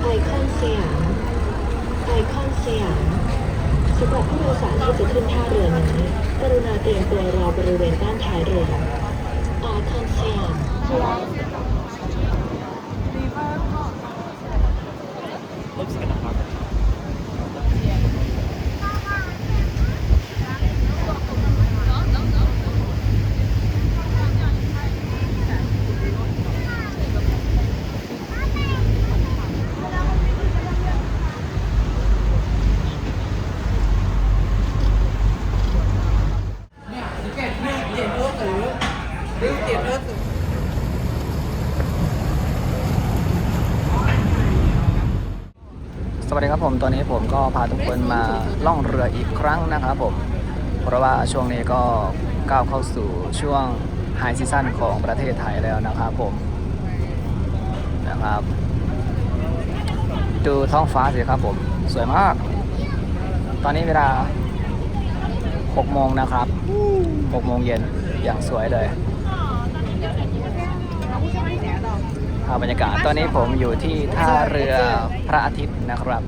ไอคอนสยามไอคอนสยามสำหรับผู้โดยสารที่จะขึ้นท่าเรือนี้กรุณาเตรียมตัวรอบริเวณด้านท้ายเรือไอคอนสยามส สวัสดีครับผม ตอนนี้ผมก็พาทุกคนมาล่องเรืออีกครั้งนะครับผม เพราะว่าช่วงนี้ก็ก้าวเข้าสู่ช่วงไฮซีซั่นของประเทศไทยแล้วนะครับผมนะครับ ดูท้องฟ้าสิครับผม สวยมาก ตอนนี้เวลา6โมงนะครับ6โมงเย็นอย่างสวยเลย ภาพบรรยากาศตอนนี้ผมอยู่ที่ท่าเรือพระอาทิตย์นะครับ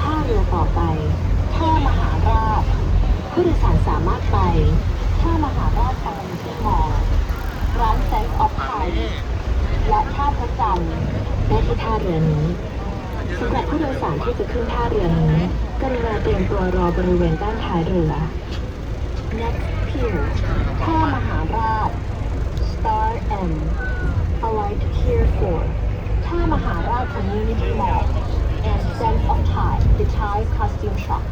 ท่าเรือต่อไป ท่ามหาราช ผู้โดยสารสามารถไป ท่ามหาราชอเมนิตี้มอลล์ร้านเซ็นต์ออฟไทยและท่า พันทร์ได้ที่ท่าเรือนี้สำหรับผู้โดยสารที่จะขึ้นท่าเรือนี้กรุณาเตรียมตัวรอบริเวณด้านท้ายเรือ Next pier ท่ามหาราช Star M Alight Pier 4ท่ามหาราช Community Mall and Sense of Thai the Thai Costume Shop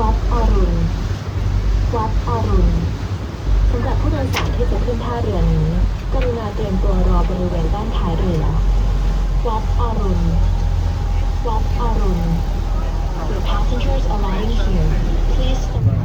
วัดอรุณ วัดอรุณสำหรับผู้โดยสารที่จะขึ้นท่าเรือนี้กรุณาเตรียมตัวรอบริเวณด้านท้ายเรือ วัดอรุณ วัดอรุณ The passengers arriving here, please.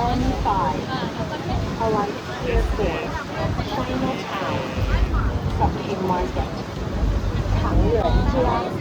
On 5, Hawaii Pier 4, Chinatown, Shopping Market, 长远之安。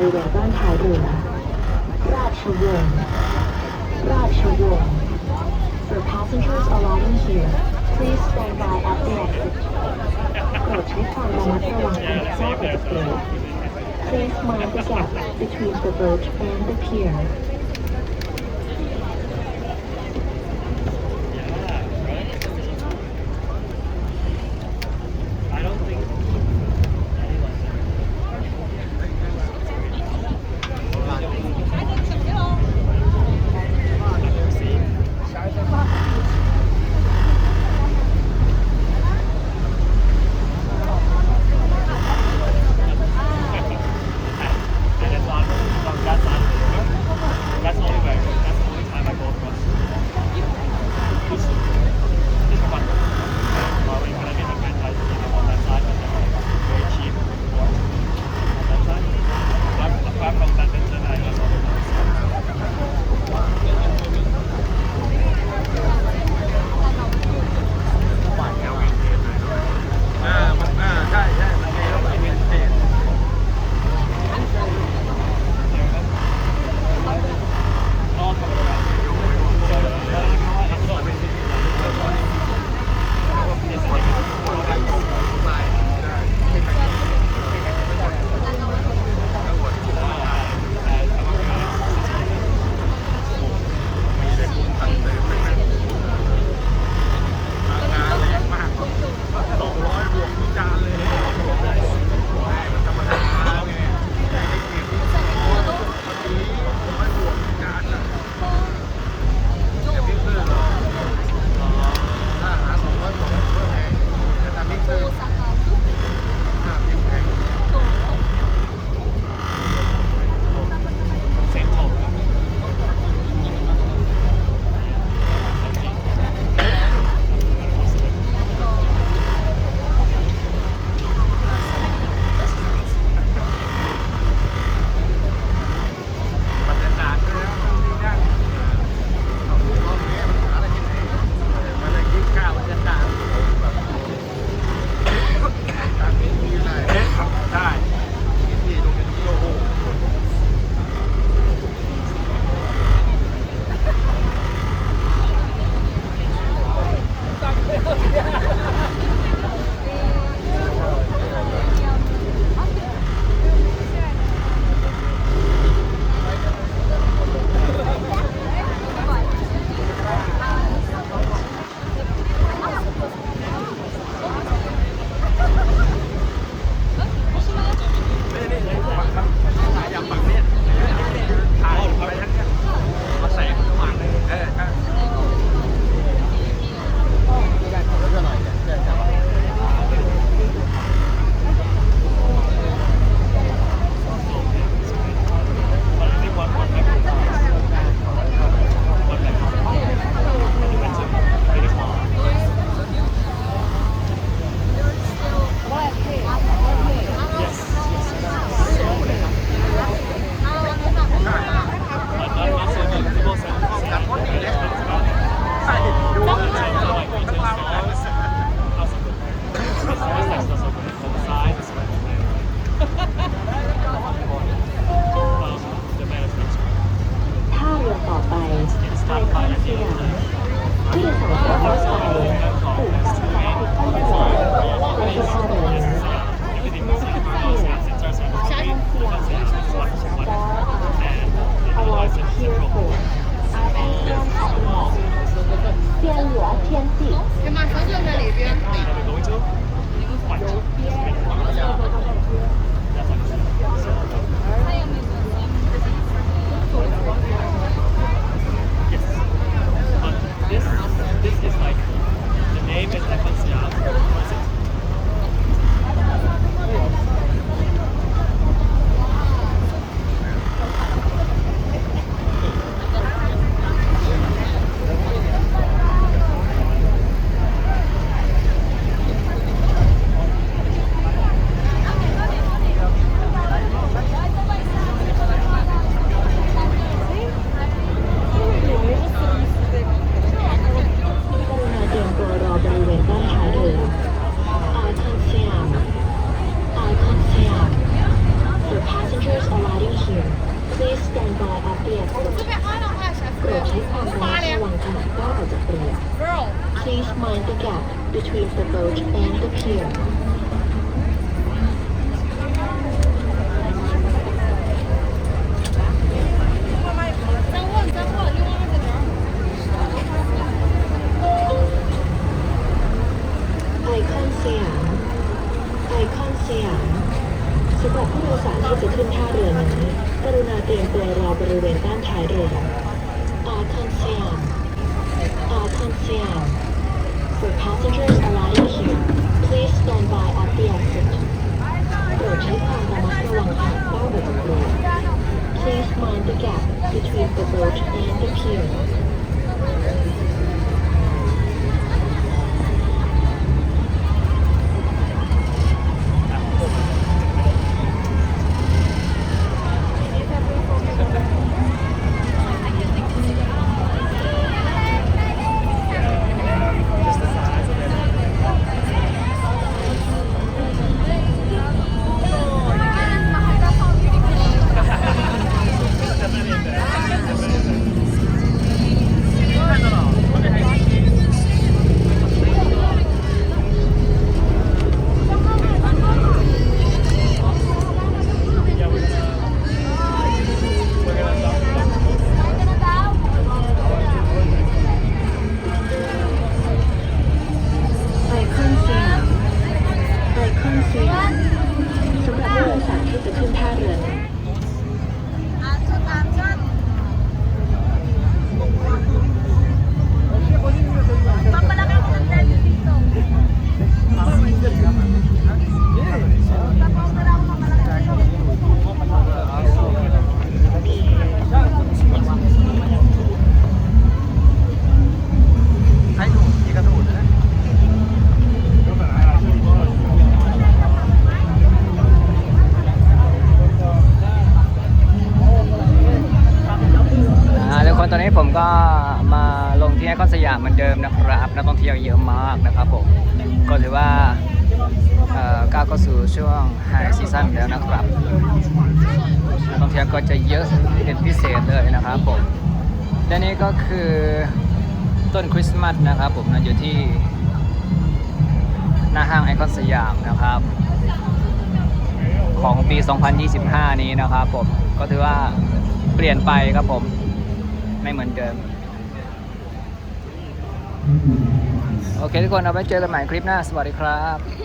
ริเวณบ้านท้ายเรือ ราชวงศ์ราชวงศ์ For passengers arriving here please stand by at the exit. โปรดใช้ความระมัดระวังการแทรกออกจากเรือ Please mind the gap between the boat and the pier. Please mind the gap between the boat and the pier. สู่ช่วงไฮซีซั่นแล้วนะครับนักท่องเที่ยวก็จะเยอะเป็นพิเศษเลยนะครับผมและนี่ก็คือต้นคริสต์มาสนะครับผมนะอยู่ที่หน้าห้างไอคอนสยามนะครับ ของปี 2025 นี้นะครับผมก็ถือว่าเปลี่ยนไปครับผมไม่เหมือนเดิม โอเคทุกคนเอาไว้เจอกันใหม่คลิปหน้า สวัสดีครับ